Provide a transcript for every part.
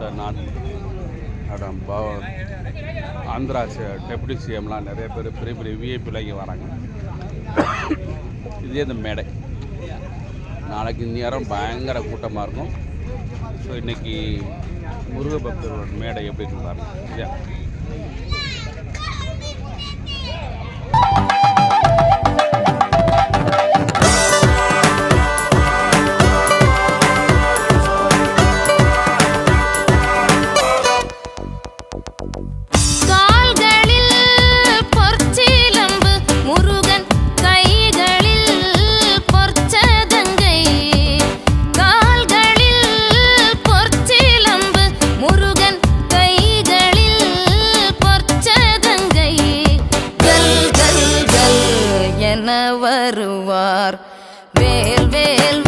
அடுத்த நான் மேடம் பாவ ஆந்திரா டெப்யூட்டி சிஎம்லாம் நிறைய பேர் பெரிய பெரிய விஐபியில் இங்கே வராங்க. இதே இந்த மேடை. நாளைக்கு இந்நேரம் பயங்கர கூட்டமாக இருக்கும். ஸோ இன்றைக்கி முருக மேடை எப்படி இருக்கும் பாருங்கள் இல்லையா வருவார். வேல் வேல்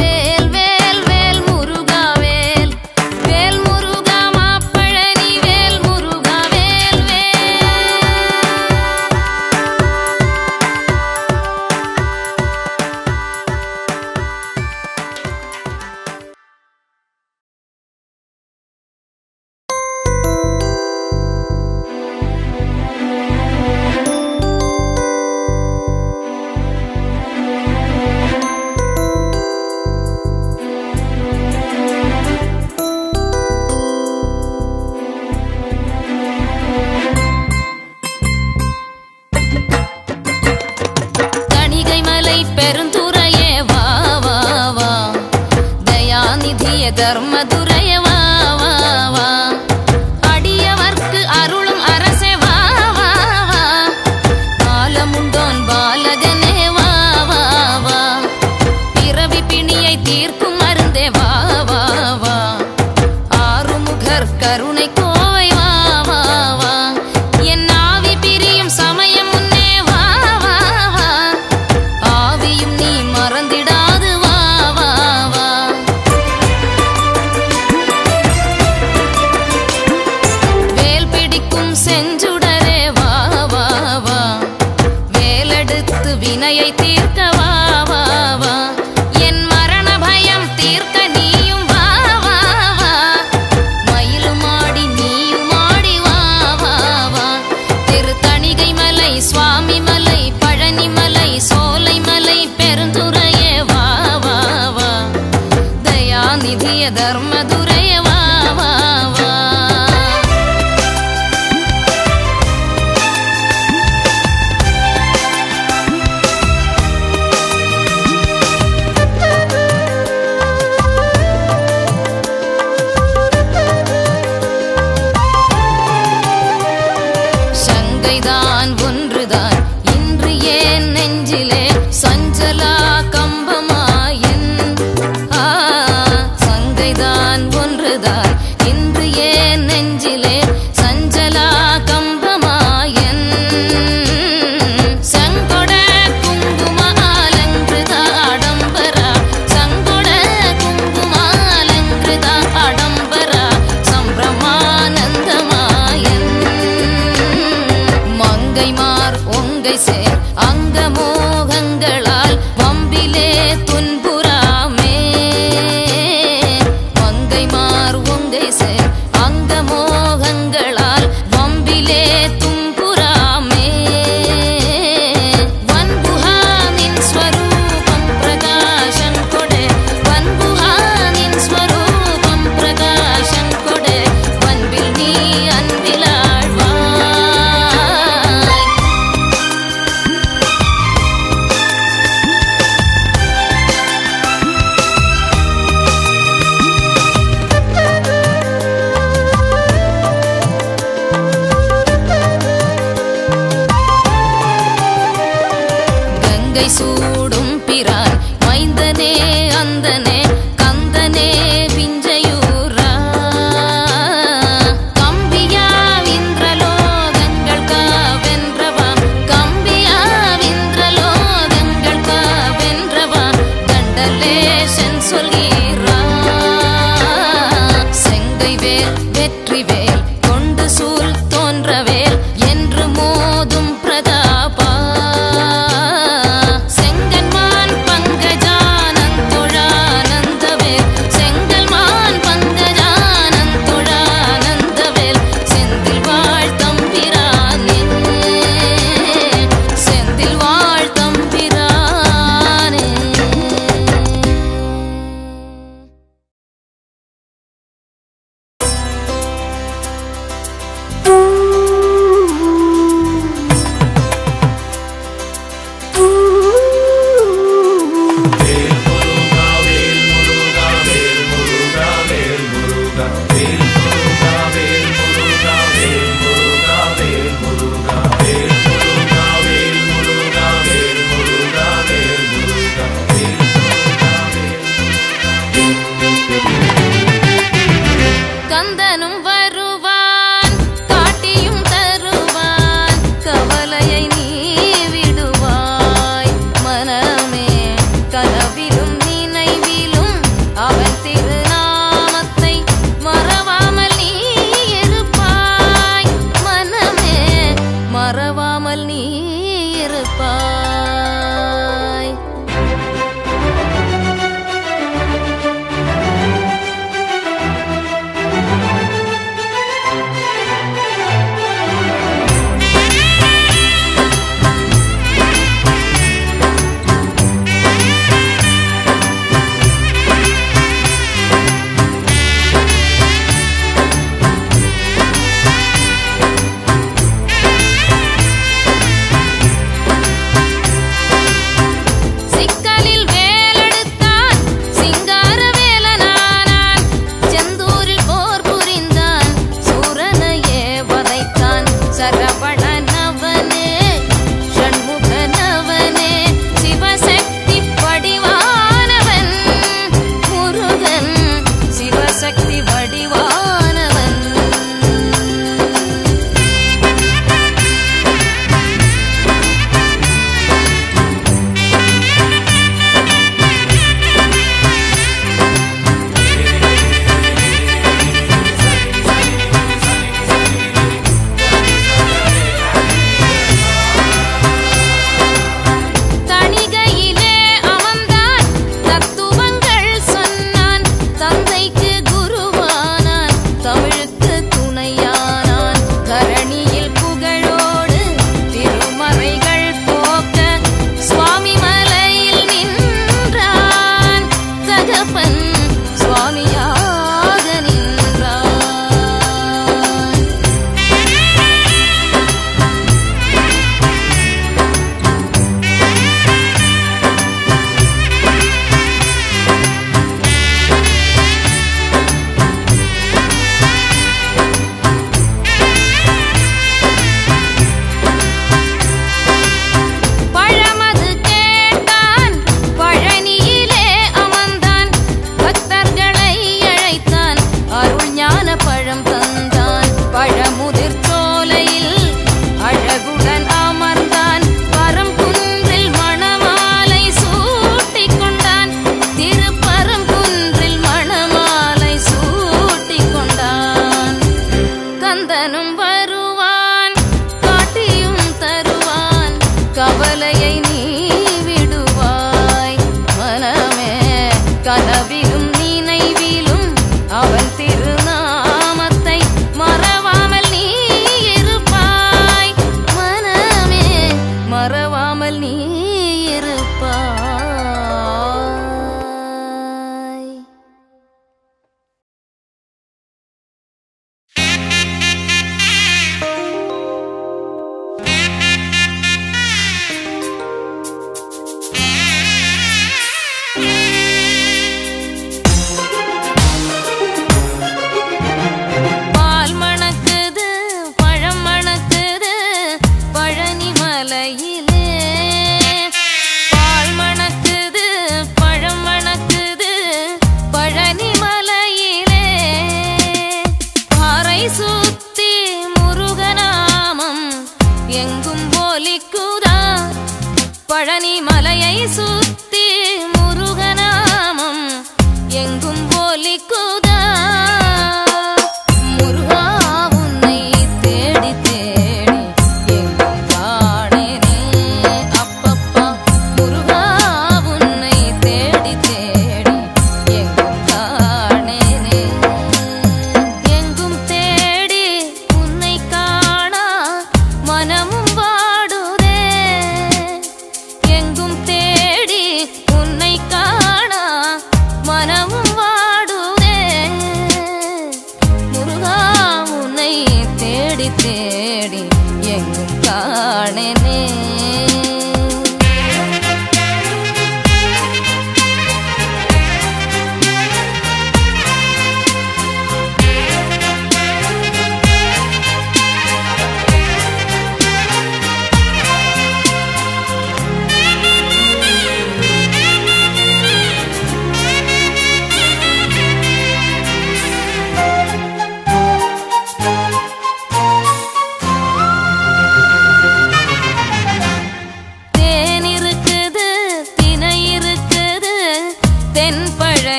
ధర్మదుర வருவான் காட்டியும் தருவான். கவலையை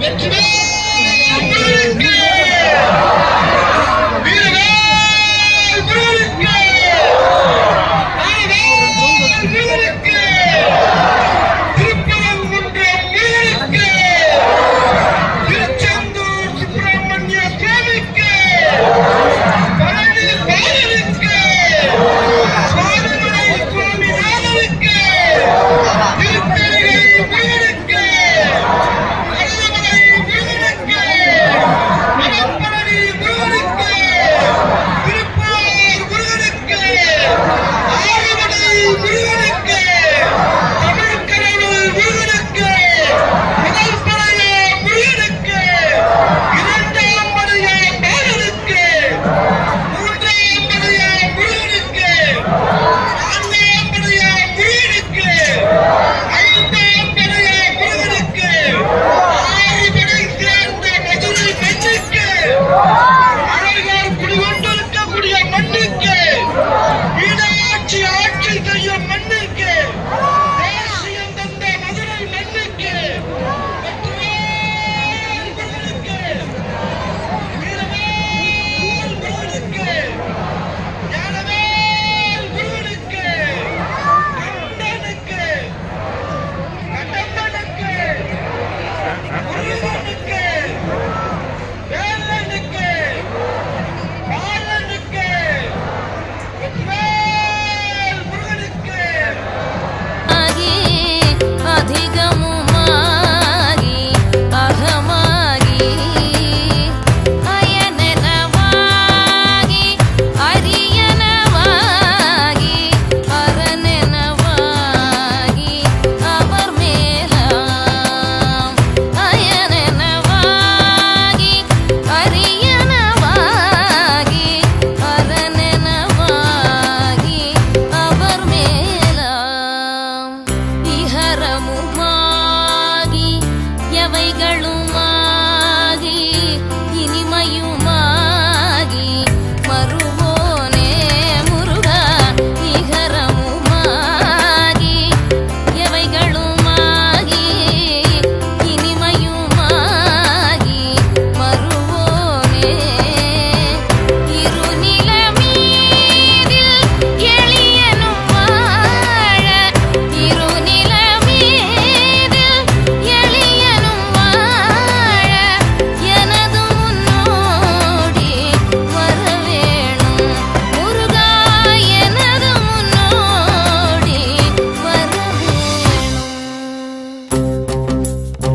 வெற்றி